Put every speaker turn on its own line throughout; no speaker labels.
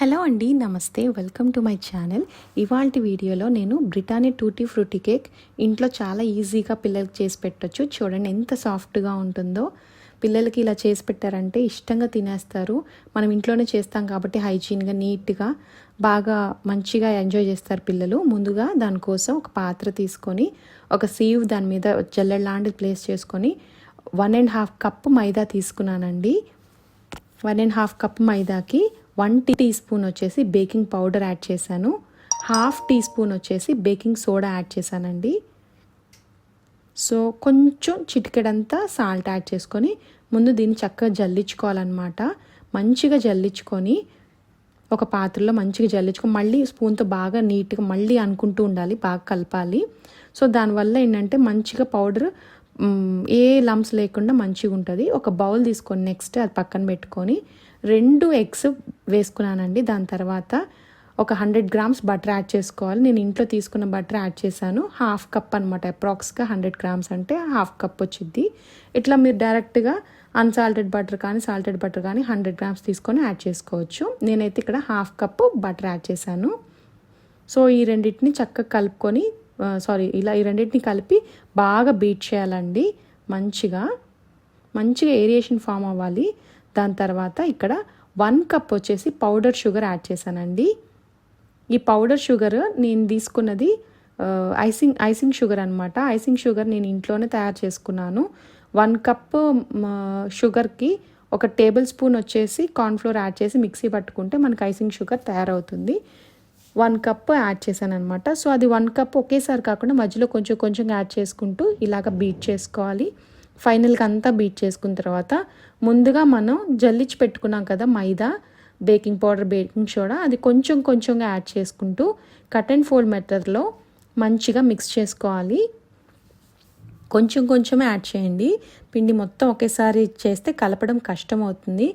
Hello అండి నమస్తే. Welcome to my channel. ఇవాళ వీడియోలో నేను బ్రిటానియా టూటీ ఫ్రూటీ కేక్ ఇంట్లో చాలా ఈజీగా పిల్లలకి చేసి పెట్టొచ్చు. చూడండి ఎంత సాఫ్ట్గా ఉంటుందో. పిల్లలకి ఇలా చేసి పెట్టారంటే ఇష్టంగా తినేస్తారు. మనం ఇంట్లోనే చేస్తాం కాబట్టి హైజీన్గా నీట్గా బాగా మంచిగా ఎంజాయ్ చేస్తారు పిల్లలు. ముందుగా దానికోసం ఒక పాత్ర తీసుకొని ఒక సీవ్ దాని మీద జల్లెడ ప్లేస్ చేసుకొని one and half cup maida తీసుకున్నానండి. వన్ అండ్ హాఫ్ కప్ మైదాకి వన్ టీ స్పూన్ వచ్చేసి బేకింగ్ పౌడర్ యాడ్ చేశాను. హాఫ్ టీ స్పూన్ వచ్చేసి బేకింగ్ సోడా యాడ్ చేశానండి. సో కొంచెం చిటికెడంతా సాల్ట్ యాడ్ చేసుకొని ముందు దీన్ని చక్కగా జల్లించుకోవాలన్నమాట. మంచిగా జల్లించుకొని ఒక పాత్రలో మంచిగా జల్లించుకొని మళ్ళీ స్పూన్తో బాగా నీట్గా మళ్ళీ అనుకుంటూ ఉండాలి బాగా కలపాలి. సో దానివల్ల ఏంటంటే మంచిగా పౌడర్ ఏ లమ్స్ లేకుండా మంచిగా ఉంటుంది. ఒక బౌల్ తీసుకొని నెక్స్ట్ అది పక్కన పెట్టుకొని రెండు ఎగ్స్ వేసుకున్నానండి. దాని తర్వాత ఒక హండ్రెడ్ గ్రామ్స్ బటర్ యాడ్ చేసుకోవాలి. నేను ఇంట్లో తీసుకున్న బటర్ యాడ్ చేశాను. హాఫ్ కప్ అనమాట అప్రాక్స్గా హండ్రెడ్ గ్రామ్స్ అంటే హాఫ్ కప్ వచ్చింది ఇట్లా మీరు డైరెక్ట్గా అన్సాల్టెడ్ బటర్ కానీ సాల్టెడ్ బటర్ కానీ హండ్రెడ్ గ్రామ్స్ తీసుకొని యాడ్ చేసుకోవచ్చు. నేనైతే ఇక్కడ హాఫ్ కప్పు బటర్ యాడ్ చేశాను. సో ఈ రెండింటిని చక్కగా కలుపుకొని సారీ ఇలా ఈ రెండింటిని కలిపి బాగా బీట్ చేయాలండి. మంచిగా మంచిగా ఏరియేషన్ ఫామ్ అవ్వాలి. దాని తర్వాత ఇక్కడ వన్ కప్ వచ్చేసి పౌడర్ షుగర్ యాడ్ చేశానండి. ఈ పౌడర్ షుగర్ నేను తీసుకున్నది ఐసింగ్ ఐసింగ్ షుగర్ అనమాట ఐసింగ్ షుగర్ నేను ఇంట్లోనే తయారు చేసుకున్నాను. వన్ కప్ షుగర్కి ఒక టేబుల్ స్పూన్ వచ్చేసి కార్న్ఫ్లోర్ యాడ్ చేసి మిక్సీ పట్టుకుంటే మనకి ఐసింగ్ షుగర్ తయారవుతుంది. వన్ కప్ యాడ్ చేశాను అనమాట సో అది వన్ కప్ ఒకేసారి కాకుండా మధ్యలో కొంచెం కొంచెం యాడ్ చేసుకుంటూ ఇలాగ బీట్ చేసుకోవాలి. ఫైనల్గా అంతా బీట్ చేసుకున్న తర్వాత ముందుగా మనం జల్లించి పెట్టుకున్నాం కదా maida baking powder baking soda అది కొంచెం కొంచెంగా యాడ్ చేసుకుంటూ కట్ అండ్ ఫోల్డ్ మెథడ్లో మంచిగా మిక్స్ చేసుకోవాలి. కొంచెం కొంచెమే యాడ్ చేయండి. పిండి మొత్తం ఒకేసారి చేస్తే కలపడం కష్టం అవుతుంది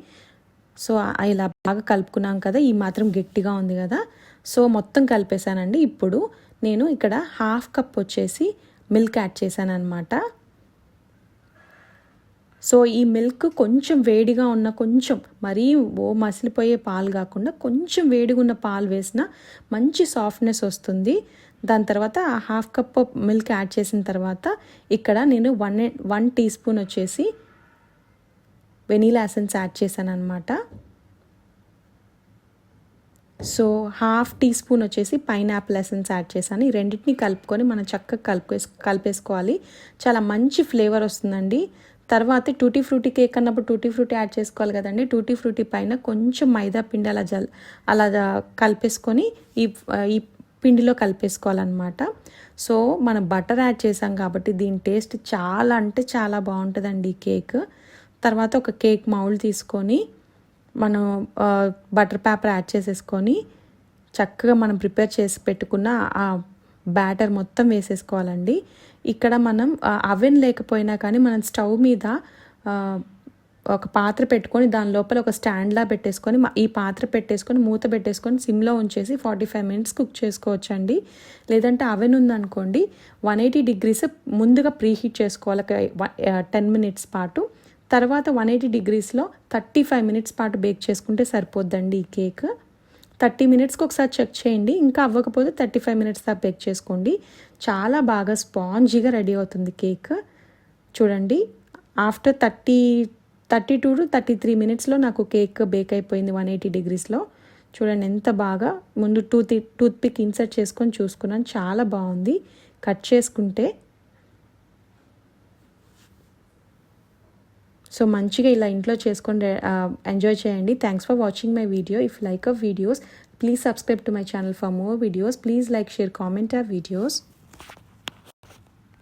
సో ఇలా బాగా కలుపుకున్నాం కదా ఈ మాత్రం గట్టిగా ఉంది కదా. సో మొత్తం కలిపేశానండి. ఇప్పుడు నేను ఇక్కడ హాఫ్ కప్ వచ్చేసి మిల్క్ యాడ్ చేశాను అనమాట సో ఈ మిల్క్ కొంచెం వేడిగా ఉన్న కొంచెం మరీ ఓ మసిలిపోయే పాలు కాకుండా కొంచెం వేడిగా ఉన్న పాలు వేసిన మంచి సాఫ్ట్నెస్ వస్తుంది. దాని తర్వాత ఆ హాఫ్ కప్ మిల్క్ యాడ్ చేసిన తర్వాత ఇక్కడ నేను వన్ వన్ టీ స్పూన్ వచ్చేసి వెనీలా ఎసెన్స్ యాడ్ చేశాను అనమాట సో హాఫ్ టీ స్పూన్ వచ్చేసి పైనాపిల్ ఎసెన్స్ యాడ్ చేశాను. ఈ రెండింటిని కలుపుకొని మనం చక్కగా కలిపే కలిపేసుకోవాలి. చాలా మంచి ఫ్లేవర్ వస్తుందండి. తర్వాత టూటీ ఫ్రూటీ కేక్ అన్నప్పుడు టూటీ ఫ్రూటీ యాడ్ చేసుకోవాలి కదండి. టూటీ ఫ్రూటీ పైన కొంచెం మైదా పిండి అలా జల్ అలా కలిపేసుకొని ఈ ఈ పిండిలో కలిపేసుకోవాలన్నమాట. సో మనం బటర్ యాడ్ చేసాం కాబట్టి దీని టేస్ట్ చాలా అంటే చాలా బాగుంటుందండి ఈ కేక్. తర్వాత ఒక కేక్ మౌల్డ్ తీసుకొని మనం బటర్ పేపర్ యాడ్ చేసేసుకొని చక్కగా మనం ప్రిపేర్ చేసి పెట్టుకున్న ఆ బ్యాటర్ మొత్తం వేసేసుకోవాలండి. ఇక్కడ మనం అవెన్ లేకపోయినా కానీ మనం స్టవ్ మీద ఒక పాత్ర పెట్టుకొని దాని లోపల ఒక స్టాండ్లా పెట్టేసుకొని ఈ పాత్ర పెట్టేసుకొని మూత పెట్టేసుకొని సిమ్లో ఉంచేసి ఫార్టీ ఫైవ్ మినిట్స్ కుక్ చేసుకోవచ్చండి. లేదంటే అవెన్ ఉందనుకోండి వన్ ఎయిటీ డిగ్రీస్ ముందుగా ప్రీహీట్ చేసుకోవాలి టెన్ మినిట్స్ పాటు. తర్వాత వన్ ఎయిటీ డిగ్రీస్లో థర్టీ ఫైవ్ మినిట్స్ పాటు బేక్ చేసుకుంటే సరిపోద్దండి ఈ కేక్. థర్టీ మినిట్స్కి ఒకసారి చెక్ చేయండి. ఇంకా అవ్వకపోతే థర్టీ ఫైవ్ మినిట్స్ దాకా బేక్ చేసుకోండి. చాలా బాగా స్పాంజీగా రెడీ అవుతుంది కేక్. చూడండి after thirty thirty two to thirty three మినిట్స్లో నాకు కేక్ బేక్ అయిపోయింది వన్ ఎయిటీ డిగ్రీస్లో. చూడండి ఎంత బాగా ముందు టూత్ టూత్ పిక్ ఇన్సర్ట్ చేసుకొని చూసుకున్నాను. చాలా బాగుంది. కట్ చేసుకుంటే సో మంచిగా ఇలా ఇంట్లో చేసుకొని ఎంజాయ్ చేయండి. Thanks for watching my video if like a videos please subscribe to my channel for more videos please like share comment ఆ వీడియోస్